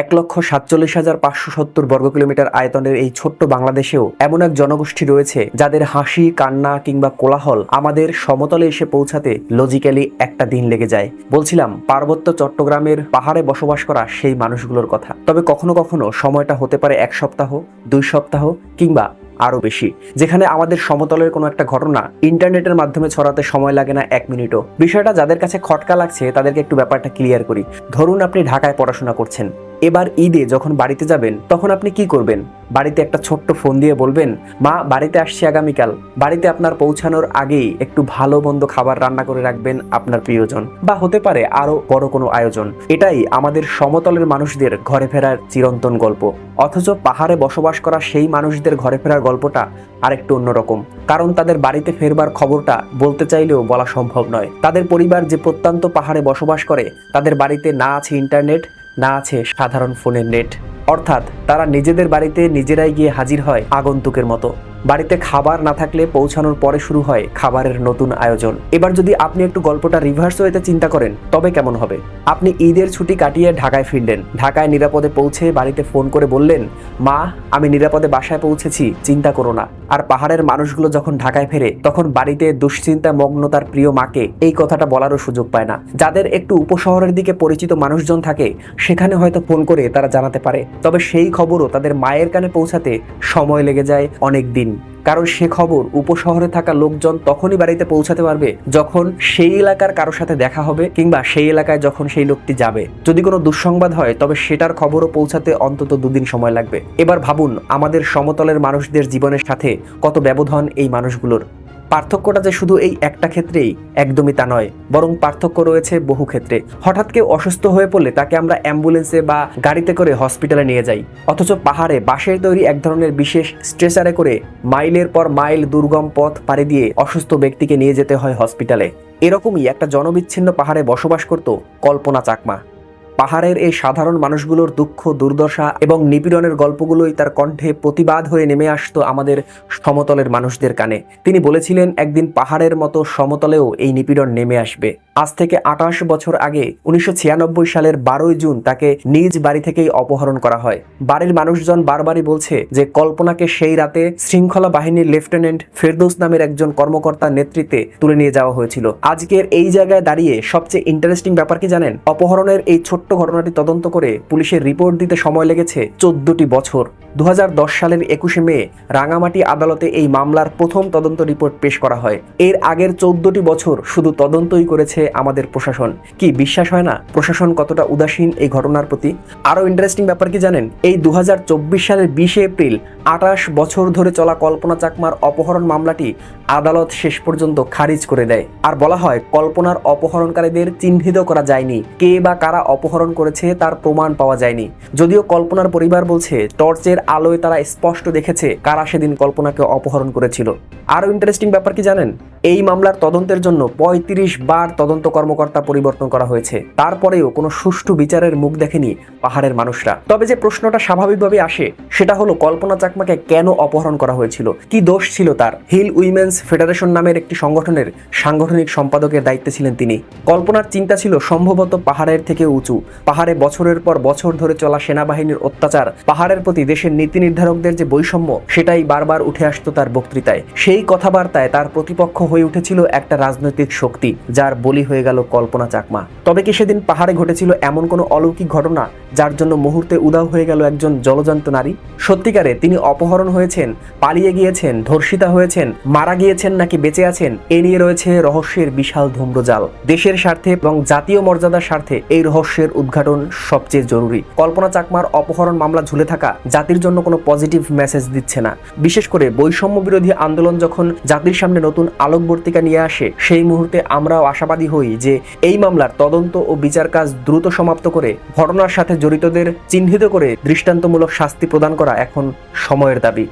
এক লক্ষ সাতচল্লিশ হাজার পাঁচশো সত্তর বর্গ কিলোমিটার আয়তনের এই ছোট্ট বাংলাদেশেও এমন এক জনগোষ্ঠী রয়েছে যাদের হাসি, কান্না কিংবা কোলাহল আমাদের সমতলে এসে পৌঁছাতে লজিক্যালি একটা দিন লেগে যায়। বলছিলাম, পার্বত্য চট্টগ্রামের পাহাড়ে বসবাস করা সেই মানুষগুলোর কথা। তবে কখনো কখনো সময়টা হতে পারে এক সপ্তাহ, দুই সপ্তাহ কিংবা আরও বেশি। যেখানে আমাদের সমতলের কোনো একটা ঘটনা ইন্টারনেটের মাধ্যমে ছড়াতে সময় লাগে না এক মিনিটও। বিষয়টা যাদের কাছে খটকা লাগছে, তাদেরকে একটু ব্যাপারটা ক্লিয়ার করি। ধরুন আপনি ঢাকায় পড়াশোনা করছেন। এবার ঈদে যখন বাড়িতে যাবেন, তখন আপনি কি করবেন? বাড়িতে একটা ছোট্ট ফোন দিয়ে বলবেন, মা, বাড়িতে আসছি আগামীকাল। বাড়িতে আপনার পৌঁছানোর আগেই একটু ভালো মন্দ খাবার রান্না করে রাখবেন আপনার প্রিয়জন। বা হতে পারে আরও বড় কোনো আয়োজন। এটাই আমাদের সমতলের মানুষদের ঘরে ফেরার চিরন্তন গল্প। অথচ পাহাড়ে বসবাস করা সেই মানুষদের ঘরে ফেরার গল্পটা আরেকটু অন্যরকম। কারণ তাদের বাড়িতে ফেরবার খবরটা বলতে চাইলেও বলা সম্ভব নয়। তাদের পরিবার যে প্রত্যন্ত পাহাড়ে বসবাস করে, তাদের বাড়িতে না আছে ইন্টারনেট না আছে সাধারণ ফোনের নেট। অর্থাৎ তারা নিজেদের বাড়িতে নিজেরাই গিয়ে হাজির হয় আগন্তুকের মতো। বাড়িতে খাবার না থাকলে পৌঁছানোর পরে শুরু হয় খাবারের নতুন আয়োজন। এবার যদি আপনি একটু গল্পটা রিভার্স হইতে চিন্তা করেন, তবে কেমন হবে? আপনি ঈদের ছুটি কাটিয়ে ঢাকায় ফিরলেন। ঢাকায় নিরাপদে পৌঁছে বাড়িতে ফোন করে বললেন, মা, আমি নিরাপদে বাসায় পৌঁছেছি, চিন্তা করো না। আর পাহাড়ের মানুষগুলো যখন ঢাকায় ফেরে, তখন বাড়িতে দুশ্চিন্তা মগ্ন তার প্রিয় মাকে এই কথাটা বলারও সুযোগ পায় না। যাদের একটু উপশহরের দিকে পরিচিত মানুষজন থাকে, সেখানে হয়তো ফোন করে তারা জানাতে পারে। তবে সেই খবরও তাদের মায়ের কানে পৌঁছাতে সময় লেগে যায় অনেক দিন কারণ সে খবর উপশহরে থাকা লোকজন তখনই বাড়িতে পৌঁছাতে পারবে যখন সেই এলাকার কারোর সাথে দেখা হবে কিংবা সেই এলাকায় যখন সেই লোকটি যাবে। যদি কোনো দুঃসংবাদ হয়, তবে সেটার খবরও পৌঁছাতে অন্তত দুদিন সময় লাগবে। এবার ভাবুন, আমাদের সমতলের মানুষদের জীবনের সাথে কত ব্যবধান এই মানুষগুলোর। পার্থক্যটা যে শুধু এই একটা ক্ষেত্রেই একদমই তা নয়, বরং পার্থক্য রয়েছে বহু ক্ষেত্রে। হঠাৎ কেউ অসুস্থ হয়ে পড়লে তাকে আমরা অ্যাম্বুলেন্সে বা গাড়িতে করে হসপিটালে নিয়ে যাই। অথচ পাহাড়ে বাঁশের তৈরি এক ধরনের বিশেষ স্ট্রেচারে করে মাইলের পর মাইল দুর্গম পথ পাড়ি দিয়ে অসুস্থ ব্যক্তিকে নিয়ে যেতে হয় হসপিটালে। এরকমই একটা জনবিচ্ছিন্ন পাহাড়ে বসবাস করত কল্পনা চাকমা। পাহাড়ের এই সাধারণ মানুষগুলোর দুঃখ, দুর্দশা এবং নিপীড়নের গল্পগুলোই তার কণ্ঠে প্রতিবাদ হয়ে নেমে আসতো আমাদের সমতলের মানুষদের কানে। তিনি বলেছিলেন, একদিন পাহাড়ের মতো সমতলেও এই নিপীড়ন নেমে আসবে। আজ থেকে আঠাশ বছর আগে উনিশশো ছিয়ানব্বই সালের বারোই জুন তাকে নিজ বাড়ি থেকেই অপহরণ করা হয়। বাড়ির মানুষজন বারবারই বলছে যে কল্পনাকে সেই রাতে শৃঙ্খলা বাহিনীর লেফটেন্যান্ট ফেরদৌস নামের একজন কর্মকর্তার নেতৃত্বে তুলে নিয়ে যাওয়া হয়েছিল। আজকের এই জায়গায় দাঁড়িয়ে সবচেয়ে ইন্টারেস্টিং ব্যাপার কি জানেন? অপহরণের এই ছোট্ট ঘটনাটি তদন্ত করে পুলিশের রিপোর্ট দিতে সময় লেগেছে চোদ্দটি বছর। দু হাজার দশ সালের একুশে মে রাঙামাটি আদালতে এই মামলার প্রথম তদন্ত রিপোর্ট পেশ করা হয়। এর আগের চোদ্দটি বছর শুধু তদন্তই করেছে আমাদের প্রশাসন। কি, বিশ্বাস হয় না? প্রশাসন কতটা উদাসীন এই ঘটনার প্রতি? আরও ইন্টারেস্টিং ব্যাপার কি জানেন? এই দু হাজার চব্বিশ সালের বিশে এপ্রিল আঠাশ বছর ধরে চলা কল্পনা চাকমার অপহরণ মামলাটি আদালত শেষ পর্যন্ত খারিজ করে দেয়। আর বলা হয়, কল্পনার অপহরণকারীদের চিহ্নিত করা যায়নি। কে বা কারা অপহরণ করেছে তার প্রমাণ পাওয়া যায়নি। যদিও কল্পনার পরিবার বলছে, টর্চের আলোয় তারা স্পষ্ট দেখেছে কারা সেদিন কল্পনাকে অপহরণ করেছিল। আরও ইন্টারেস্টিং ব্যাপার কি জানেন? এই মামলার তদন্তের জন্য পঁয়ত্রিশ বার তদন্ত কর্মকর্তা পরিবর্তন করা হয়েছে। তারপরেও কোনো সুষ্ঠু বিচারের মুখ দেখেনি পাহাড়ের মানুষরা। তবে যে প্রশ্নটা স্বাভাবিকভাবে আসে, সেটা হলো, কল্পনা চাকমাকে কেন অপহরণ করা হয়েছিল? কি দোষ ছিল তার? হিল উইমেন্স ফেডারেশন নামের একটি সংগঠনের সাংগঠনিক সম্পাদকের দায়িত্বে ছিলেন তিনি। কল্পনার চিন্তা ছিল সম্ভবত পাহাড়ের থেকে উঁচু। পাহাড়ে বছরের পর বছর ধরে চলা সেনাবাহিনীর অত্যাচার, পাহাড়ের প্রতি দেশের নীতি নির্ধারকদের যে বৈষম্য, সেটাই বারবার উঠে আসতো তার বক্তৃতায়। সেই কথাবার্তায় তার প্রতিপক্ষ হয়ে উঠেছিল একটা রাজনৈতিক শক্তি, যার বলি হয়ে গেল কল্পনা চাকমা। তবে কি সেদিন পাহাড়ে ঘটেছিল এমন কোনো অলৌকিক ঘটনা, যার জন্য মুহূর্তে উদাও হয়ে গেল একজন জলজান্ত নারী? সত্যিকারে তিনি অপহরণ হয়েছেন, পালিয়ে গিয়েছেন, ধর্ষিতা হয়েছেন, মারা গিয়েছেন নাকি বেঁচে আছেন, এ নিয়ে রয়েছে রহস্যের বিশাল ধূম্রজাল। দেশের স্বার্থে এবং জাতীয় মর্যাদার স্বার্থে এই রহস্যের উদ্ঘাটন সবচেয়ে জরুরি। কল্পনা চাকমার অপহরণ মামলা ঝুলে থাকা জাতির জন্য কোনো পজিটিভ মেসেজ দিচ্ছে না। বিশেষ করে বৈষম্য বিরোধী আন্দোলন যখন জাতির সামনে নতুন আলোকবর্তিকা নিয়ে আসে, সেই মুহূর্তে আমরাও আশাবাদী হই যে এই মামলার তদন্ত ও বিচার কাজ দ্রুত সমাপ্ত করে ঘটনার সাথে জড়িতদের চিহ্নিত করে দৃষ্টান্তমূলক শাস্তি প্রদান করা এখন সময়ের দাবি।